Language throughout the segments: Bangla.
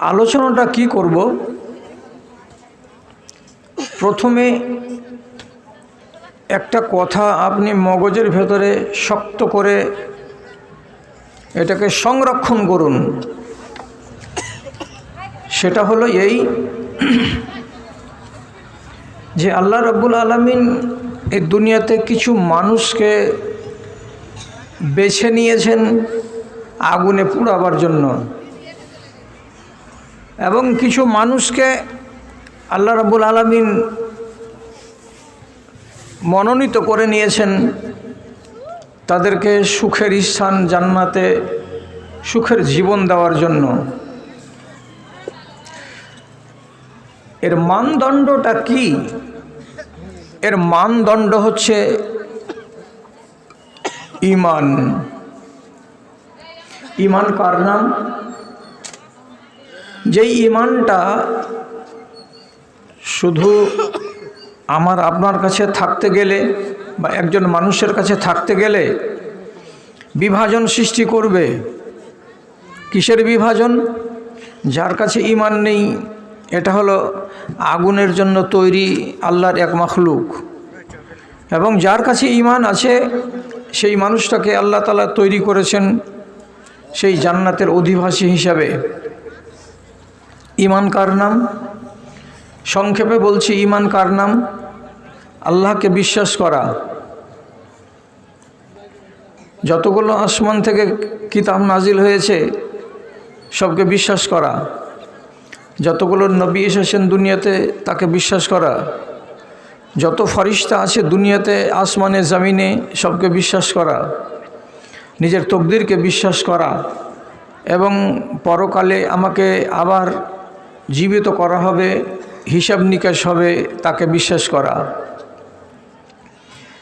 আলোচনাটা কি করব? প্রথমে একটা কথা আপনি মগজের ভেতরে শক্ত করে এটাকে সংরক্ষণ করুন। সেটা হলো এই যে আল্লাহ রব্বুল আলমিন এই দুনিয়াতে কিছু মানুষকে বেছে নিয়েছেন আগুনে পুড়াবার জন্য। এবং কিছু মানুষকে আল্লাহ রাবুল আলমিন মনোনীত করে নিয়েছেন। তাদেরকে সুখের স্থান জান্নাতে, সুখের জীবন দেওয়ার জন্য। এর মানদণ্ডটা কি? এর মানদণ্ড হচ্ছে ইমান। ইমান কার নাম? যেই ইমানটা শুধু আমার, আপনার কাছে থাকতে গেলে বা একজন মানুষের কাছে থাকতে গেলে বিভাজন সৃষ্টি করবে। কিসের বিভাজন? যার কাছে ইমান নেই, এটা হলো আগুনের জন্য তৈরি আল্লাহর এক মখলুক। এবং যার কাছে ইমান আছে, সেই মানুষটাকে আল্লাহ তালা তৈরি করেছেন সেই জান্নাতের অধিবাসী হিসাবে। ইমান কার নাম? সংক্ষেপে বলছি, ইমান কার নাম? আল্লাহকে বিশ্বাস করা। যতগুলো আসমান থেকে কিতাব নাজিল হয়েছে, সবকে বিশ্বাস করা। যতগুলো নবী এসেছেন দুনিয়াতে, তাকে বিশ্বাস করা। যত ফরিস্তা আছে দুনিয়াতে, আসমানে, জামিনে, সবকে বিশ্বাস করা। নিজের তকদিরকে বিশ্বাস করা। এবং পরকালে আমাকে আবার জীবিত করা হবে, হিসাব নিকাশ হবে, তাকে বিশ্বাস করা।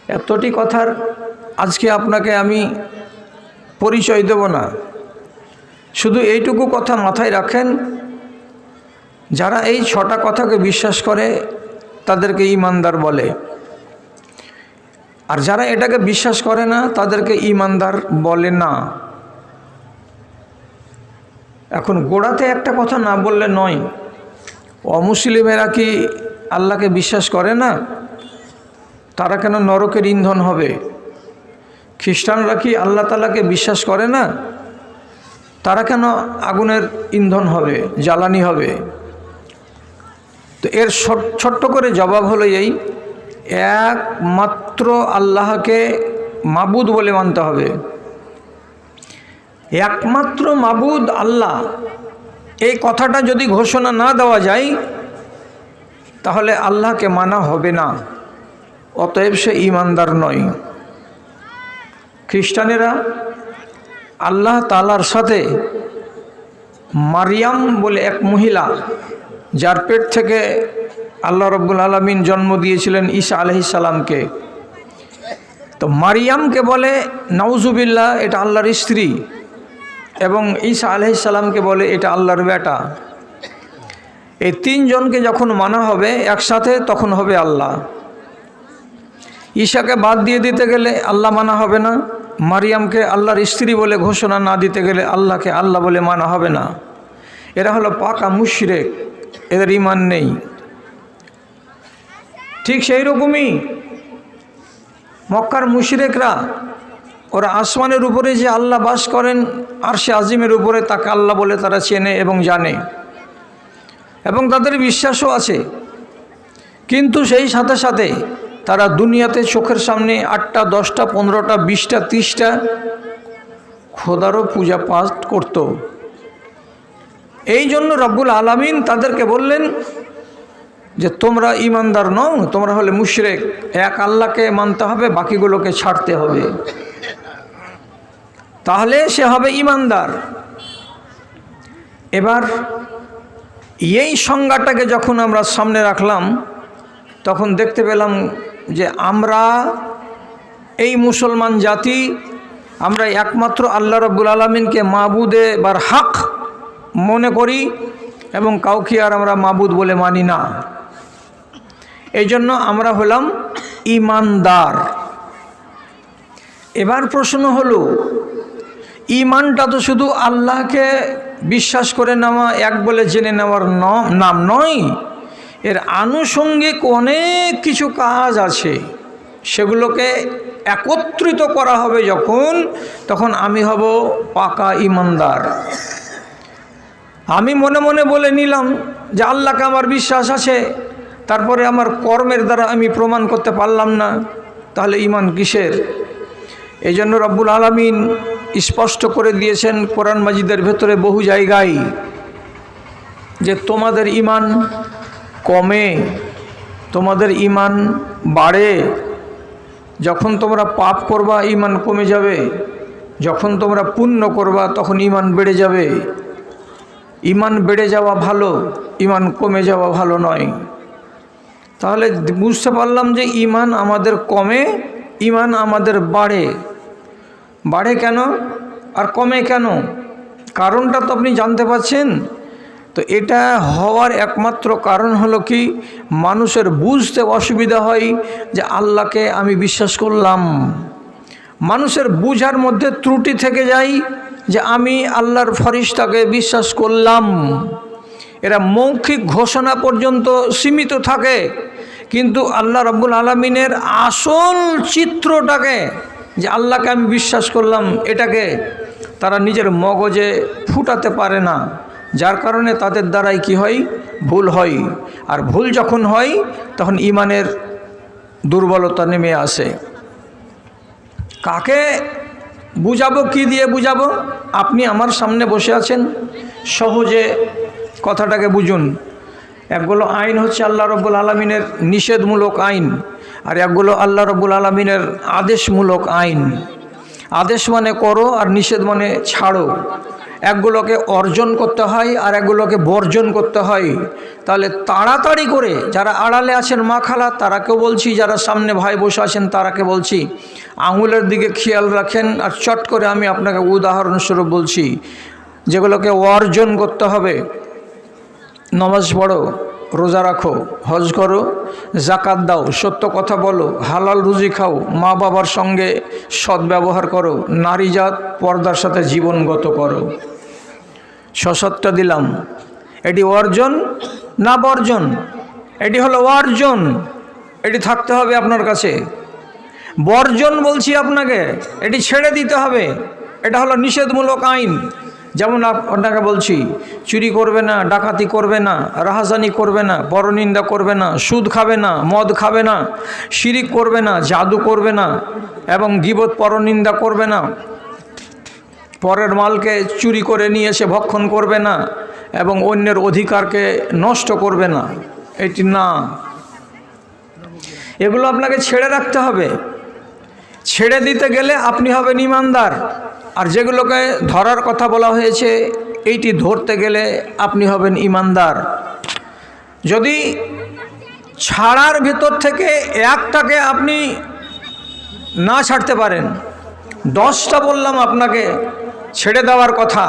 এতটি কথার আজকে আপনাকে আমি পরিচয় দেব না। শুধু এইটুকু কথা মাথায় রাখেন, যারা এই ছটা কথাকে বিশ্বাস করে, তাদেরকে ইমানদার বলে। আর যারা এটাকে বিশ্বাস করে না, তাদেরকে ইমানদার বলে না। এখন গোড়াতে একটা কথা না বললে নয়। অমুসলিমেরা কি আল্লাহকে বিশ্বাস করে না? তারা কেন নরকের ইন্ধন হবে? খ্রিস্টানরা কি আল্লাহ তালাকে বিশ্বাস করে না? তারা কেন আগুনের ইন্ধন হবে, জ্বালানি হবে? তো এর ছোট্ট করে জবাব হলো এই, একমাত্র আল্লাহকে মাবুদ বলে মানতে হবে। একমাত্র মাবুদ আল্লাহ। এই কথাটা যদি ঘোষণা না দেওয়া যায়, তাহলে আল্লাহকে মানা হবে না। অতএব সে ইমানদার নয়। খ্রিস্টানেরা আল্লাহ তালার সাথে মারিয়াম বলে এক মহিলা, যার পেট থেকে আল্লাহ রব্বুল আলমিন জন্ম দিয়েছিলেন ঈসা আলহিসাল্লামকে তো মারিয়ামকে বলে নওজুবিল্লা এটা আল্লাহর স্ত্রী। এবং ঈসা আলহিসাল্লামকে বলে, এটা আল্লাহর বেটা। এই তিনজনকে যখন মানা হবে, একসাথে তখন হবে আল্লাহ। ঈশাকে বাদ দিয়ে দিতে গেলে আল্লাহ মানা হবে না। মারিয়ামকে আল্লাহর স্ত্রী বলে ঘোষণা না দিতে গেলে আল্লাহকে আল্লাহ বলে মানা হবে না। এরা হলো পাকা মুশরেক, এদের ইমান নেই। ঠিক সেই রকমই মক্কার মুশরেকরা ওরা আসমানের উপরে যে আল্লাহ বাস করেন আর সে আজিমের উপরে তাকে আল্লাহ বলে তারা চেনে এবং জানে। এবং তাদের বিশ্বাসও আছে। কিন্তু সেই সাথে সাথে তারা দুনিয়াতে চোখের সামনে আটটা, দশটা, পনেরোটা, বিশটা, তিরিশটা খোদারও পূজা পাঠ করত। এই জন্য রব্বুল আলামিন তাদেরকে বললেন যে, তোমরা ইমানদার নও, তোমরা হলে মুশরেক। এক আল্লাহকে মানতে হবে, বাকিগুলোকে ছাড়তে হবে। তাহলে সে হবে ইমানদার। এবার এই সংজ্ঞাটাকে যখন আমরা সামনে রাখলাম, তখন দেখতে পেলাম যে আমরা এই মুসলমান জাতি, আমরা একমাত্র আল্লাহ রব্বুল আলমিনকে মাবুদে বার হাক মনে করি এবং কাউকে আর আমরা মাবুদ বলে মানি না। এই জন্য আমরা হলাম ইমানদার। এবার প্রশ্ন হলো ইমানটা তো শুধু আল্লাহকে বিশ্বাস করে নেওয়া, এক বলে জেনে নেওয়ার নাম নয়। এর আনুষঙ্গিক অনেক কিছু কাজ আছে। সেগুলোকে একত্রিত করা হবে যখন, তখন আমি হব পাকা ইমানদার। আমি মনে মনে বলে নিলাম যে আল্লাহকে আমার বিশ্বাস আছে, তারপরে আমার কর্মের দ্বারা আমি প্রমাণ করতে পারলাম না। তাহলে ইমান কিসের? এই জন্য রব্বুল আলমিন স্পষ্ট করে দিয়েছেন কোরআন মাজিদের ভেতরে বহু জায়গায় যে তোমাদের ইমান কমে, তোমাদের ইমান বাড়ে। যখন তোমরা পাপ করবা, ইমান কমে যাবে। যখন তোমরা পুণ্য করবা, তখন ইমান বেড়ে যাবে। ইমান বেড়ে যাওয়া ভালো, ইমান কমে যাওয়া ভালো নয়। তাহলে বুঝতে পারলাম যে ইমান আমাদের কমে, ইমান আমাদের বাড়ে। বাড়ে কেন আর কমে কেন? কারণটা তো আপনি জানতে পারছেন। তো এটা হওয়ার একমাত্র কারণ হলো কি? মানুষের বুঝতে অসুবিধা হয় যে আল্লাহকে আমি বিশ্বাস করলাম। মানুষের বুঝার মধ্যে ত্রুটি থেকে যায় যে আমি আল্লাহর ফরিস্তাকে বিশ্বাস করলাম। এরা মৌখিক ঘোষণা পর্যন্ত সীমিত থাকে। কিন্তু আল্লাহ রব্বুল আলমিনের আসল চিত্রটাকে যে আল্লাহকে আমি বিশ্বাস করলাম, এটাকে তারা নিজের মগজে ফুটাতে পারে না। যার কারণে তাদের দ্বারাই কি হয়? ভুল হয়। আর ভুল যখন হয়, তখন ইমানের দুর্বলতা নেমে আসে। কাকে বুঝাবো, কি দিয়ে বুঝাবো? আপনি আমার সামনে বসে আছেন। সহজে কথাটাকে বুঝুন। একগুলো আইন হচ্ছে আল্লাহ রব্বুল আলমিনের নিষেধমূলক আইন। আর একগুলো আল্লাহ রব্বুল আলমিনের আদেশমূলক আইন। আদেশ মানে করো আর নিষেধ মানে ছাড়ো। একগুলোকে অর্জন করতে হয় আর একগুলোকে বর্জন করতে হয়। তাহলে তাড়াতাড়ি করে যারা আড়ালে আছেন মা খালা, তারাকেও বলছি, যারা সামনে ভাই বসে আছেন, তারাকে বলছি, আঙুলের দিকে খেয়াল রাখেন আর চট করে আমি আপনাকে উদাহরণস্বরূপ বলছি, যেগুলোকে অর্জন করতে হবে। নমাজ পড়ো, রোজা রাখো, হজ করো জাকাত দাও, সত্য কথা বলো, হালাল রুজি খাও, মা বাবার সঙ্গে সদ্ব্যবহার করো, নারী জাত পর্দার সাথে জীবনগত করো। সশত্ব দিলাম, এটি অর্জন না বর্জন? এটি হলো অর্জন, এটি থাকতে হবে আপনার কাছে। বর্জন বলছি আপনাকে, এটি ছেড়ে দিতে হবে, এটা হলো নিষেধমূলক আইন। যেমন আপনাকে বলছি, চুরি করবে না, ডাকাতি করবে না, রাহাজানি করবে না, পরনিন্দা করবে না, সুদ খাবে না, মদ খাবে না, শিরিক করবে না, জাদু করবে না, এবং গিবত পরনিন্দা করবে না, পরের মালকে চুরি করে নিয়ে এসে ভক্ষণ করবে না, এবং অন্যের অধিকারকে নষ্ট করবে না। এটি না। এগুলো আপনাকে ছেড়ে রাখতে হবে। ছেড়ে দিতে গেলে আপনি হবেন ইমানদার। আর যেগুলোকে ধরার কথা বলা হয়েছে, এইটি ধরতে গেলে আপনি হবেন ইমানদার। যদি ছাড়ার ভিতর থেকে একটাকে আপনি না ছাড়তে পারেন, দশটা বললাম আপনাকে, ছেড়ে দেওয়ার কথা।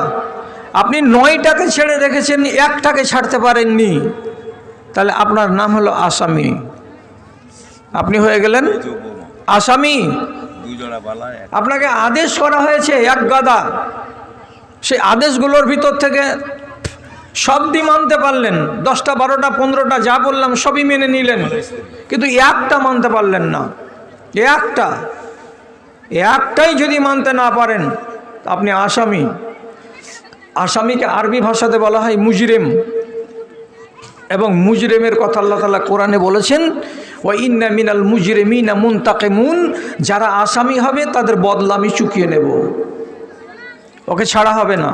আপনি নয়টাকে ছেড়ে রেখেছেন, একটাকে ছাড়তে পারেননি। তাহলে আপনার নাম হলো আসামি। আপনি হয়ে গেলেন আসামি। আপনাকে আদেশ করা হয়েছে এক গাদা। সেই আদেশগুলোর ভিতর থেকে সবই মানতে পারলেন। দশটা, বারোটা, পনেরোটা যা বললাম সবই মেনে নিলেন। কিন্তু একটা মানতে পারলেন না। একটা। একটাই যদি মানতে না পারেন আপনি আসামি। আসামিকে আরবি ভাষাতে বলা হয় মুজরিম। এবং মুজরিমের কথা আল্লাহ তালা কোরআনে বলেছেন ও ইন্না মিনাল মুজরিমিনা মুন তাকে মুন যারা আসামি হবে তাদের বদলা আমি চুকিয়ে নেব। ওকে ছাড়া হবে না।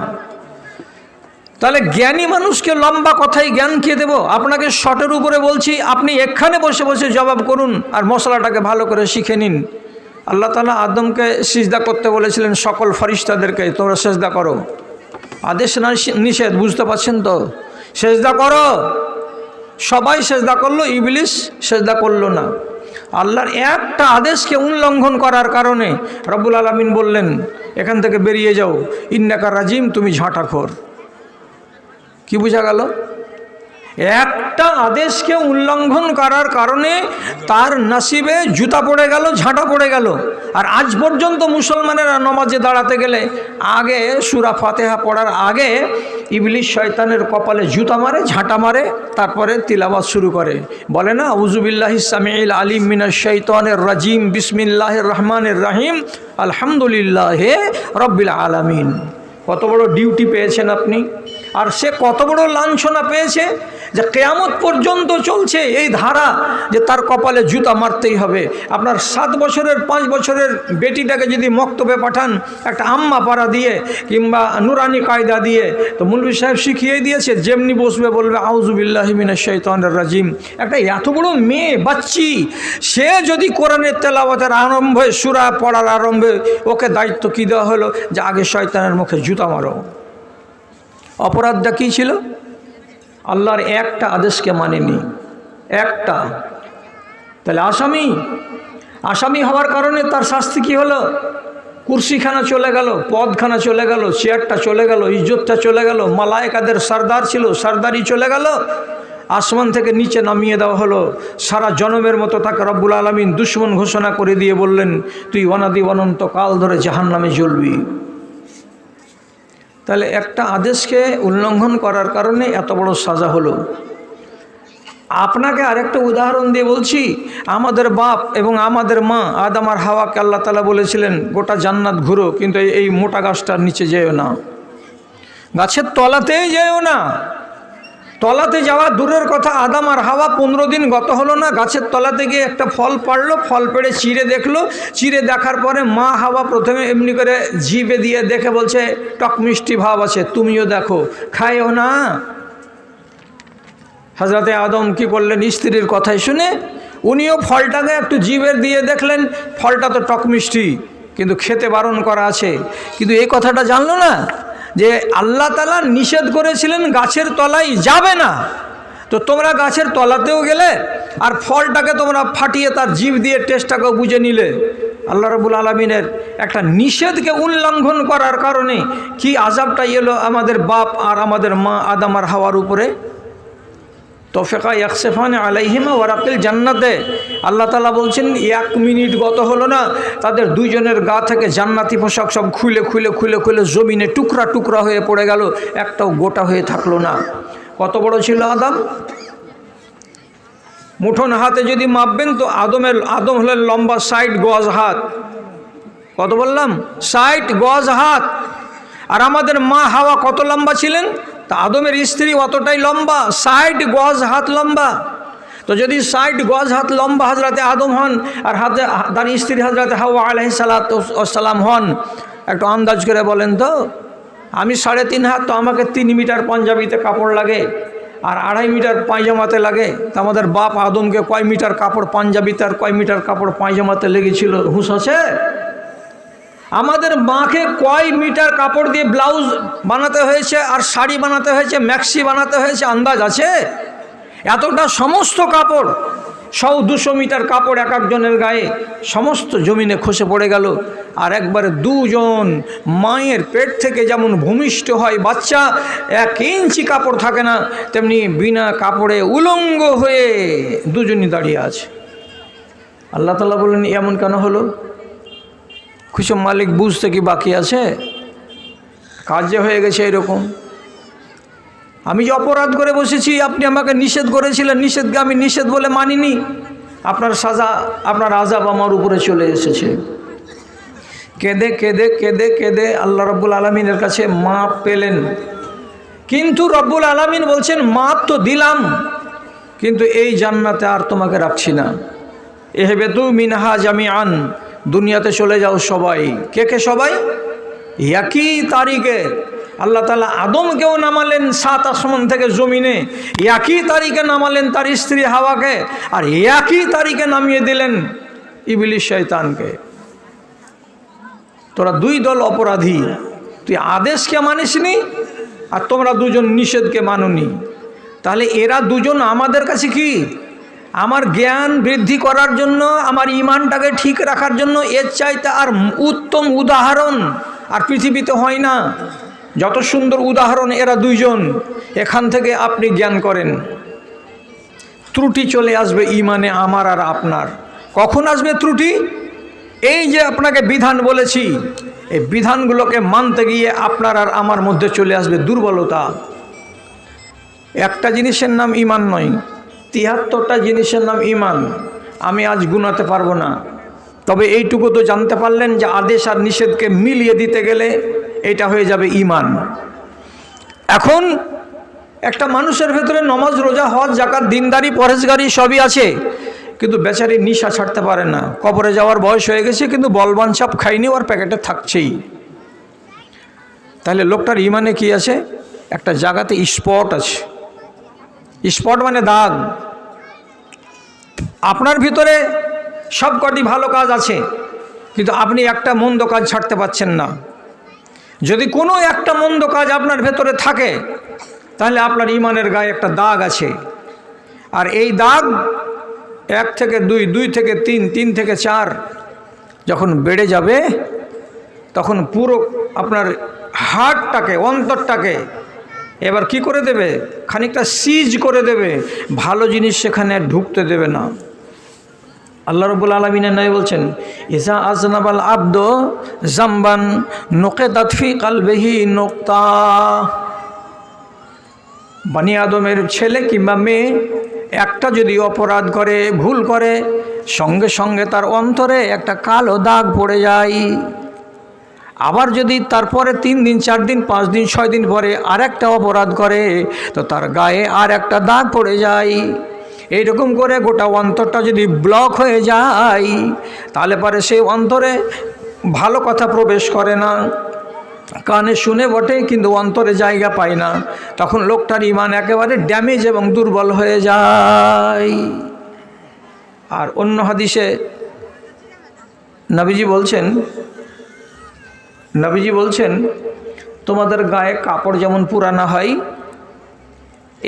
তাহলে জ্ঞানী মানুষকে লম্বা কথাই জ্ঞান খেয়ে দেবো? আপনাকে শটের উপরে বলছি, আপনি এখানে বসে বসে জবাব করুন আর মশলাটাকে ভালো করে শিখে নিন। আল্লাহ তালা আদমকে সিজদা করতে বলেছিলেন, সকল ফরিস্তাদেরকে তোমরা সেজদা করো। আদেশ না নিষেধ, বুঝতে পারছেন তো? সেজদা করো। সবাই সেজদা করল ইবলিশ সেজদা করল না। আল্লাহর একটা আদেশকে উল্লঙ্ঘন করার কারণে রব্বুল আলমিন বললেন, এখান থেকে বেরিয়ে যাও। ইন্নাকা রাজিম, তুমি ঝাঁটাখোর। কি বোঝা গেল? একটা আদেশকে উল্লঙ্ঘন করার কারণে তার নাসিবে জুতা পড়ে গেল, ঝাঁটা পড়ে গেল। আর আজ পর্যন্ত মুসলমানেরা নমাজে দাঁড়াতে গেলে আগে সুরা ফাতেহা পড়ার আগে ইবলিশ শয়তানের কপালে জুতা মারে, ঝাঁটা মারে, তারপরে তিলাবাত শুরু করে। বলে না উজুবিল্লাহ সামিল আলিম মিনা শৈতানের রাজিম বিসমিল্লাহ রহমানের রাহিম, আলহামদুলিল্লাহ রব্বিল আলামিন। কত বড় ডিউটি পেয়েছেন আপনি। আর সে কত বড় লাঞ্ছনা পেয়েছে। যে কেয়ামত পর্যন্ত চলছে এই ধারা যে তার কপালে জুতা মারতেই হবে। আপনার সাত বছরের, পাঁচ বছরের বেটিটাকে যদি মক্তবে পাঠান, একটা আম্মা পাড়া দিয়ে কিংবা নুরানি কায়দা দিয়ে, তো মুলবি সাহেব শিখিয়ে দিয়েছে, যেমনি বসবে বলবে আউজুবিল্লাহিমিনা শৈতানের রাজিম। একটা এত বড় মেয়ে, বাচ্চি, সে যদি কোরআনের তেলাওয়াতের আরম্ভে, সুরা পড়ার আরম্ভে, ওকে দায়িত্ব কী দেওয়া হলো? যে আগে শয়তানের মুখে জুতা মারো। অপরাধটা কী ছিল? আল্লাহর একটা আদেশকে মানেনি। একটা। তাহলে আসামি? আসামি হওয়ার কারণে তার শাস্তি কী হলো? কুর্সিখানা চলে গেল, পদখানা চলে গেল, চেয়ারটা চলে গেল, ইজ্জতটা চলে গেল, মালায়কাদের সর্দার ছিল, সর্দারই চলে গেল। আসমান থেকে নিচে নামিয়ে দেওয়া হলো। সারা জনমের মতো তাকে রব্বুল আলমিন দুশ্মন ঘোষণা করে দিয়ে বললেন, তুই অনাদি অনন্ত কাল ধরে জাহান নামে জ্বলবি। তাহলে একটা আদেশকে উল্লঙ্ঘন করার কারণে এত বড় সাজা হলো। আপনাকে আরেকটা উদাহরণ দিয়ে বলছি, আমাদের বাপ এবং আমাদের মা আদামার হাওয়াকে আল্লাহ তালা বলেছিলেন, গোটা জান্নাত ঘুরো, কিন্তু এই- মোটা গাছটার নিচে যেও না। গাছের তলাতেই যেও না। তলাতে যাওয়া দূরের কথা আদাম আর হাওয়া পনেরো দিন গত হলো না, গাছের তলাতে গিয়ে একটা ফল পাড়লো, ফল পেড়ে চিড়ে দেখল, চিড়ে দেখার পরে মা হাওয়া প্রথমে এমনি করে জিভে দিয়ে দেখে বলছে, টক মিষ্টি ভাব আছে, তুমিও দেখো খায়ও না। হাজরাতে আদম কি করলেন, স্ত্রীর কথাই শুনে উনিও ফলটাকে একটু জিভের দিয়ে দেখলেন, ফলটা তো টক মিষ্টি, কিন্তু খেতে বারণ করা আছে। কিন্তু এই কথাটা জানলো না? যে আল্লাহ তালা নিষেধ করেছিলেন গাছের তলায় যাবে না। তো তোমরা গাছের তলাতেও গেলে আর ফলটাকে তোমরা ফাটিয়ে তার জীব দিয়ে টেস্টটাকেও বুঝে নিলে। আল্লাহ রবুল আলমিনের একটা নিষেধকে উল্লঙ্ঘন করার কারণে কি আজাবটা এলো আমাদের বাপ আর আমাদের মা আদামার হাওয়ার উপরে? তোফেকা ইয়াকসেফান আলাইহিমা ওয়ারাকিল জান্নাতে। আল্লাহ তালা বলছেন, এক মিনিট গত হলো না, তাদের দুইজনের গা থেকে জান্নাতি পোশাক সব খুলে খুলে খুলে খুলে জমিনে টুকরা টুকরা হয়ে পড়ে গেল, একটাও গোটা হয়ে থাকল না। কত বড় ছিল আদম? মুঠোন হাতে যদি মাপবেন তো আদমের, আদম হলেন লম্বা ষাট গজ হাত। কত বললাম? ষাট গজ হাত। আর আমাদের মা হাওয়া কত লম্বা ছিলেন? তা আদমের স্ত্রী অতটাই লম্বা, ষাট গজ হাত লম্বা। তো যদি ষাট গজ হাত লম্বা হাজরাতে আদম হন আর হাতে তার স্ত্রী হাজরাতে হাওয়া আলহ সালাম হন, একটু আন্দাজ করে বলেন তো, আমি সাড়ে তিন হাত তো আমাকে তিন মিটার পাঞ্জাবিতে কাপড় লাগে আর আড়াই মিটার পায়জামাতে লাগে। তা আমাদের বাপ আদমকে কয় মিটার কাপড় পাঞ্জাবিতে আর কয় মিটার কাপড় পায়জামাতে লেগেছিল? হুঁশ আছে? আমাদের মাকে কয় মিটার কাপড় দিয়ে ব্লাউজ বানাতে হয়েছে আর শাড়ি বানাতে হয়েছে ম্যাক্সি বানাতে হয়েছে, আন্দাজ আছে? এতটা সমস্ত কাপড়, সৌ দুশো মিটার কাপড় এক একজনের গায়ে, সমস্ত জমিনে খসে পড়ে গেল। আর একবারে দুজন মায়ের পেট থেকে যেমন ভূমিষ্ঠ হয়, বাচ্চা এক ইঞ্চি কাপড় থাকে না, তেমনি বিনা কাপড়ে উলঙ্গ হয়ে দুজনই দাঁড়িয়ে আছে। আল্লাহ তালা বললেন, এমন কেন হলো? কিছু মালিক বুঝতে কি বাকি আছে? কাজে হয়ে গেছে এরকম। আমি যে অপরাধ করে বসেছি, আপনি আমাকে নিষেধ করেছিলেন, নিষেধকে আমি নিষেধ বলে মানিনি। আপনার সাজা, আপনার আজাব আমার উপরে চলে এসেছে। কেঁদে কেঁদে কেঁদে কেঁদে আল্লাহ রব্বুল আলমিনের কাছে মাপ পেলেন। কিন্তু রব্বুল আলমিন বলছেন, মাপ তো দিলাম, কিন্তু এই জান্নাতে আর তোমাকে রাখছি না। এহেবে তু মিনহা জামি আন দুনিয়াতে চলে যাও সবাই। কে কে সবাই? একই তারিখে। আল্লাহ তালা আদমকেও নামালেন সাত আসমান থেকে জমিনে। একই তারিখে নামালেন তার স্ত্রী হাওয়াকে। আর একই তারিখে নামিয়ে দিলেন ইবিলিশ শয়তানকে। তোরা দুই দল অপরাধী। তুই আদেশকে মানিসনি আর তোমরা দুজন নিষেধকে মাননি। তাহলে এরা দুজন আমাদের কাছে কি? আমার জ্ঞান বৃদ্ধি করার জন্য, আমার ইমানটাকে ঠিক রাখার জন্য এর চাইতে আর উত্তম উদাহরণ আর পৃথিবীতে হয় না। যত সুন্দর উদাহরণ এরা দুইজন, এখান থেকে আপনি জ্ঞান করেন। ত্রুটি চলে আসবে ইমানে আমার আর আপনার। কখন আসবে ত্রুটি? এই যে আপনাকে বিধান বলেছি, এই বিধানগুলোকে মানতে গিয়ে আপনার আর আমার মধ্যে চলে আসবে দুর্বলতা। একটা জিনিসের নাম ইমান নয় তিয়াত্তরটা জিনিসের নাম ইমান আমি আজ গুনাতে পারব না। তবে এইটুকু তো জানতে পারলেন যে আদেশ আর নিষেধকে মিলিয়ে দিতে গেলে এটা হয়ে যাবে ইমান এখন একটা মানুষের ভেতরে নমাজ, রোজা, হজ জাকাত দিনদারি পরেশগারি সবই আছে। কিন্তু বেচারি নিশা ছাড়তে পারে না। কবরে যাওয়ার বয়স হয়ে গেছে, কিন্তু বলবান চাপ খাইনি ওর প্যাকেটে থাকছেই। তাহলে লোকটার ইমানে কি আছে? একটা জায়গাতে স্পট আছে। স্পট মানে দাগ। আপনার ভিতরে সব কটি ভালো কাজ আছে, কিন্তু আপনি একটা মন্দ কাজ ছাড়তে পারছেন না। যদি কোনো একটা মন্দ কাজ আপনার ভেতরে থাকে, তাহলে আপনার ইমানের গায়ে একটা দাগ আছে। আর এই দাগ এক থেকে দুই দুই থেকে তিন তিন থেকে চার যখন বেড়ে যাবে, তখন পুরো আপনার হার্টটাকে, অন্তরটাকে এবার কি করে দেবে? খানিকটা সিজ করে দেবে। ভালো জিনিস সেখানে ঢুকতে দেবে না। আল্লাহ রবুল আলমিনের নয় বলছেন ইসা আজনাবাল আব্দ জাম্বান নোকে দাতফি কালবেহি নোক্তা। বানি আদমের ছেলে কিংবা মেয়ে একটা যদি অপরাধ করে, ভুল করে, সঙ্গে সঙ্গে তার অন্তরে একটা কালো দাগ পড়ে যায়। আবার যদি তারপরে তিন দিন, চার দিন, পাঁচ দিন, ছয় দিন পরে আর একটা অপরাধ করে, তো তার গায়ে আর একটা দাগ পড়ে যায়। এইরকম করে গোটা অন্তরটা যদি ব্লক হয়ে যায়, তাহলে পরে সেই অন্তরে ভালো কথা প্রবেশ করে না। কানে শুনে বটে, কিন্তু অন্তরে জায়গা পায় না। তখন লোকটার ইমান একেবারে ড্যামেজ এবং দুর্বল হয়ে যায়। আর অন্য হাদিসে নবীজি বলছেন নবীজি বলছেন, তোমাদের গায়ে কাপড় যেমন পুরানা হয়,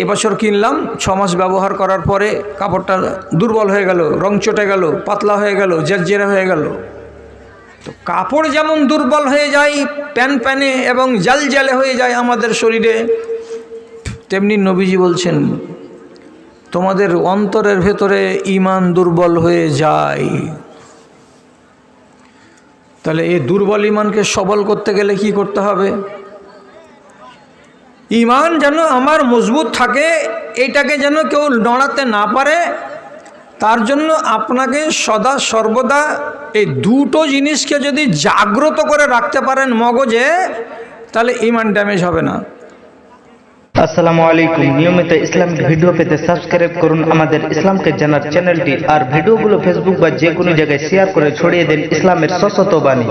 এবছর কিনলাম ছ মাস ব্যবহার করার পরে কাপড়টা দুর্বল হয়ে গেল, রং চটে গেল, পাতলা হয়ে গেল জেরজেরে হয়ে গেল। তো কাপড় যেমন দুর্বল হয়ে যায়, প্যান প্যানে এবং জাল জালে হয়ে যায় আমাদের শরীরে, তেমনি নবীজি বলছেন, তোমাদের অন্তরের ভেতরে ইমান দুর্বল হয়ে যায়। তাহলে এই দুর্বল ইমানকে সবল করতে গেলে কি করতে হবে? ইমান যেন আমার মজবুত থাকে, এটাকে যেন কেউ নড়াতে না পারে, তার জন্য আপনাকে সদা সর্বদা এই দুটো জিনিসকে যদি জাগ্রত করে রাখতে পারেন মগজে, তাহলে ইমান ড্যামেজ হবে না। আসসালামু আলাইকুম। নিয়মিত ইসলামিক ভিডিও পেতে সাবস্ক্রাইব করুন আমাদের ইসলামকে জানার চ্যানেলটি আর ভিডিওগুলো ফেসবুক বা যে কোনো জায়গায় শেয়ার করে ছড়িয়ে দিন ইসলামের সশত বাণী।